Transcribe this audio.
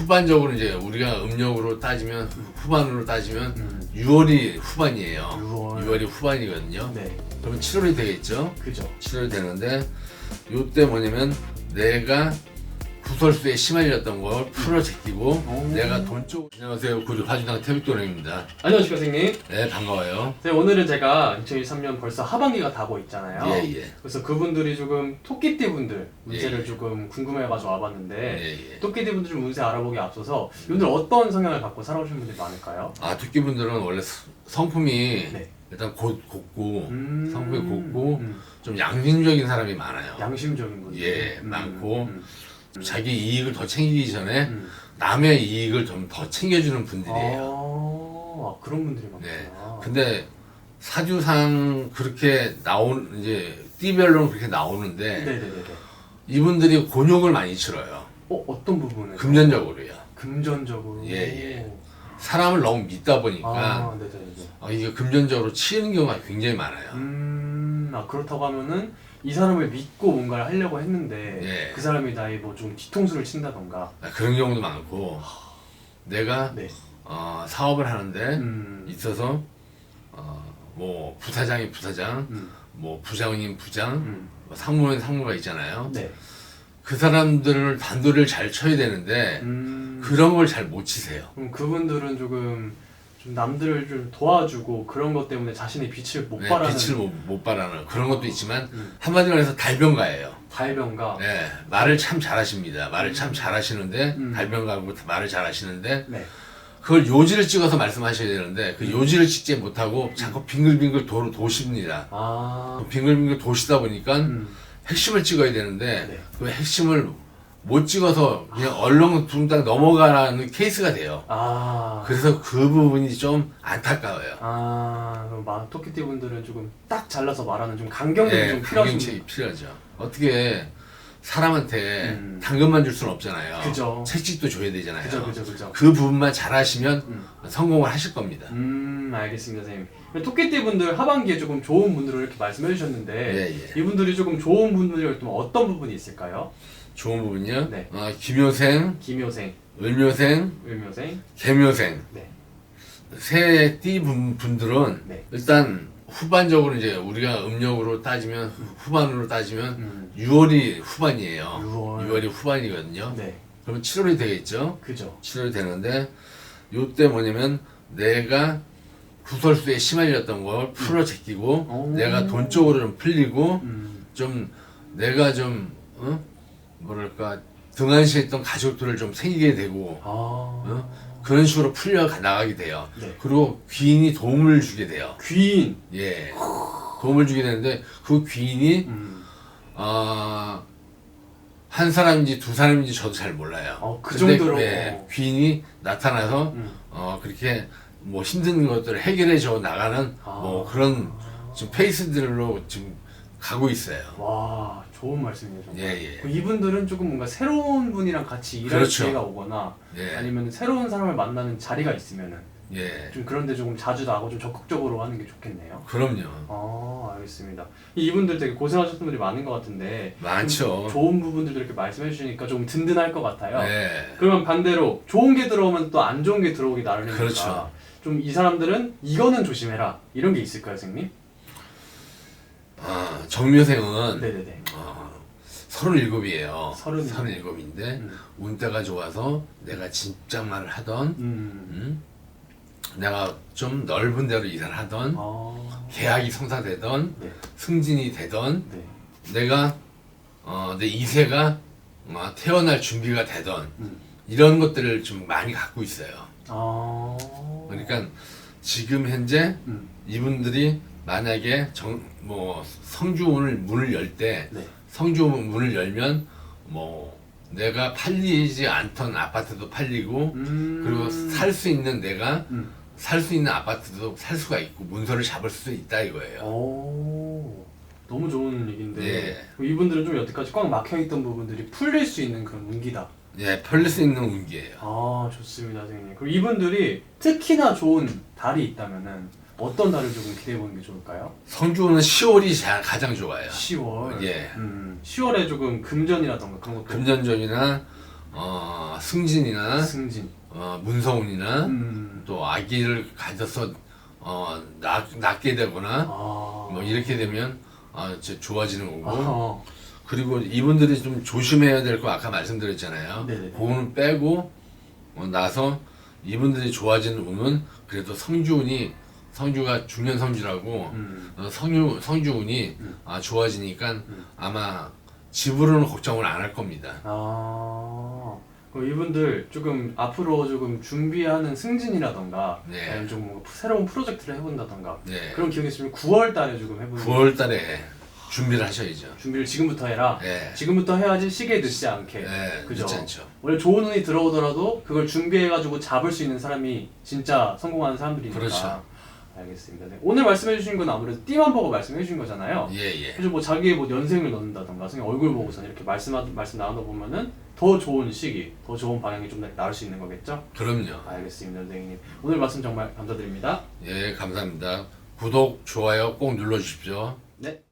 후반적으로 이제 우리가 음력으로 따지면 후반으로 따지면 음. 6월이 후반이에요. 6월. 6월이 후반이거든요. 네, 그러면 7월이 되겠죠. 그죠. 7월이 되는데 요때 뭐냐면 내가 구설수에 시말렸던 걸 풀어 제끼고 오. 내가 돈 쪽. 안녕하세요. 구주 화주당 태빛도령입니다. 안녕하십니까 선생님. 네 반가워요. 네, 오늘은 제가 2023년 벌써 하반기가 다고 있잖아요. 예 예. 그래서 그분들이 조금 토끼띠 분들 운세를 예. 조금 궁금해가지고 와봤는데 예, 예. 토끼띠 분들 좀 운세 알아보기 앞서서 이분들 어떤 성향을 갖고 살아오신 분들이 많을까요? 아 토끼분들은 원래 스- 성품이 네. 일단 곧 곱고 음, 성품이 곱고 음, 좀 양심적인 사람이 많아요. 양심적인 분들. 예, 음, 많고 음, 자기 이익을 더 챙기기 전에 음. 남의 이익을 좀 더 챙겨주는 분들이에요. 아, 그런 분들이 많구나. 네. 근데 사주상 그렇게 나온 이제 띠별로는 그렇게 나오는데 네네네네. 이분들이 곤욕을 많이 치러요. 어 어떤 부분에? 금전적으로요. 금전적으로. 예, 예. 사람을 너무 믿다 보니까 아, 네네네. 어, 이게 금전적으로 치이는 경우가 굉장히 많아요. 음, 아 그렇다고 하면은 이 사람을 믿고 뭔가를 하려고 했는데 예. 그 사람이 나의 뭐 좀 뒤통수를 친다던가. 아, 그런 경우도 많고 내가 네. 어, 사업을 하는데 음. 있어서 어, 뭐 부사장이 부사장, 음. 뭐 부장님 부장, 음. 뭐 상무는 상무가 있잖아요. 네. 그 사람들을 단도리를 잘 쳐야 되는데 음. 그런 걸 잘 못 치세요. 그럼 그분들은 조금 좀 남들을 좀 도와주고 그런 것 때문에 자신의 빛을 못 네, 발하는 빛을 못, 못 발하는 그런 것도 있지만 음. 한마디로 해서 달변가예요. 달변가. 네, 말을 참 잘하십니다. 말을 참 잘하시는데 음. 달변가고 말을 잘하시는데 네. 그걸 요지를 찍어서 말씀하셔야 되는데 음. 그 요지를 찍지 못하고 자꾸 빙글빙글 도로 도십니다. 아. 빙글빙글 도시다 보니까 음. 핵심을 찍어야 되는데 네. 그 핵심을 못 찍어서 그냥 얼렁뚱땅 넘어가는 케이스가 돼요. 아. 그래서 그 부분이 좀 안타까워요. 아, 그럼 마- 토끼띠 분들은 조금 딱 잘라서 말하는 좀 강경력이 예, 좀 필요하신 강경책이 필요하죠. 어떻게 사람한테 음. 당근만 줄 수는 없잖아요. 그죠. 채찍도 줘야 되잖아요. 그죠, 그죠, 그죠. 그 부분만 잘하시면 음. 성공을 하실 겁니다. 음, 알겠습니다, 선생님. 토끼띠 분들 하반기에 조금 좋은 분들을 이렇게 말씀해 주셨는데 예, 예. 이분들이 조금 좋은 분들이 또 어떤 부분이 있을까요? 좋은 부분이요. 네. 어, 김효생, 김효생, 을묘생, 을묘생, 개묘생 네, 분, 분들은 네. 일단 후반적으로 이제 우리가 음력으로 따지면 후반으로 따지면 음, 6월이 후반이에요. 6월. 6월이 후반이거든요. 네, 그러면 7월이 되겠죠. 그죠. 7월이 되는데 요때 뭐냐면 내가 구설수에 시말렸던 걸 풀어 제끼고 오. 내가 돈 쪽으로 좀 풀리고 음, 좀 내가 좀 어? 뭐랄까 등한시했던 가족들을 좀 생기게 되고 아, 어? 그런 식으로 풀려 나가게 돼요. 네. 그리고 귀인이 도움을 주게 돼요. 귀인. 예. 도움을 주게 되는데 그 귀인이 음, 아, 한 사람인지 두 사람인지 저도 잘 몰라요. 어, 그 근데, 정도로. 예, 귀인이 나타나서 음, 어, 그렇게 뭐 힘든 것들을 해결해 줘 나가는 아. 뭐 그런 지금 페이스들로 지금 가고 있어요. 와, 좋은 말씀이에요, 정말. 예, 예. 그 이분들은 조금 뭔가 새로운 분이랑 같이 일할 그렇죠. 기회가 오거나 예. 아니면 새로운 사람을 만나는 자리가 있으면은 예. 좀 그런데 조금 자주 나고 좀 적극적으로 하는 게 좋겠네요. 그럼요. 아, 알겠습니다. 이분들 되게 고생하셨던 분들이 많은 것 같은데 많죠. 좀 좋은 부분들도 이렇게 말씀해 주시니까 조금 든든할 것 같아요. 예. 그러면 반대로 좋은 게 들어오면 또 안 좋은 게 들어오기 나름이니까 그렇죠. 좀 이 사람들은 이거는 조심해라 이런 게 있을까요, 선생님? 아, 정묘생은 네네네. 어, 37이에요. 서른일곱. 37인데 음. 운때가 좋아서 내가 진짜 말을 하던 음. 음? 내가 좀 넓은 데로 일을 하던 아. 계약이 성사되던 네. 승진이 되던 네. 내가 어, 내 이세가 어, 태어날 준비가 되던 음. 이런 것들을 좀 많이 갖고 있어요. 아. 그러니까 지금 현재 음. 이분들이 만약에 정, 뭐 성주문을 문을 열 때 네. 성주 문을 열면 뭐 내가 팔리지 않던 아파트도 팔리고 음. 그리고 살 수 있는 내가 음. 살 수 있는 아파트도 살 수가 있고 문서를 잡을 수 있다 이거예요. 오. 너무 좋은 얘기인데 예. 이분들은 좀 여태까지 꽉 막혀있던 부분들이 풀릴 수 있는 그런 운기다. 예, 팔릴 수 있는 운기예요. 아 좋습니다, 선생님. 그럼 이분들이 특히나 좋은 달이 있다면은 어떤 달을 조금 기대해 보는 게 좋을까요? 성주는 10월이 자- 가장 좋아요. 10월. 예. 음, 10월에 조금 금전이라던가 그런 것도. 금전전이나 어, 승진이나 승진. 어, 문서운이나 음. 또 아기를 가져서 어, 낳, 낳게 되거나 아. 뭐 이렇게 되면 아, 이제 좋아지는 거고 아. 그리고 이분들이 좀 조심해야 될 거 아까 말씀드렸잖아요. 네네. 그거는 빼고 어, 나서 이분들이 좋아지는 운은 그래도 성주운이 성주가 중년 성주라고 음. 어, 성유 성주운이 아, 좋아지니까 아마 집으로는 걱정을 안 할 겁니다. 아. 그럼 이분들 조금 앞으로 조금 준비하는 승진이라던가 네. 아니면 좀 뭔가 새로운 프로젝트를 해본다던가 네. 그런 기억이 있으면 9월 달에 조금 해보는 9월 달에 준비를 하셔야죠. 준비를 지금부터 해라. 네. 지금부터 해야지 시기에 늦지 않게. 네, 그죠? 늦지 않죠. 원래 좋은 운이 들어오더라도 그걸 준비해가지고 잡을 수 있는 사람이 진짜 성공하는 사람들이니까. 그렇죠. 알겠습니다. 네. 오늘 말씀해 주신 건 아무래도 띠만 보고 말씀해 주신 거잖아요. 예, 예. 그래서 뭐 자기의 뭐 연생을 넣는다던가 선생님 얼굴 보고서 이렇게 말씀 말씀 나눠 보면은 더 좋은 시기, 더 좋은 방향이 좀 나올 수 있는 거겠죠? 그럼요. 알겠습니다, 선생님. 오늘 말씀 정말 감사드립니다. 예, 감사합니다. 구독, 좋아요 꼭 눌러 주십시오. 네.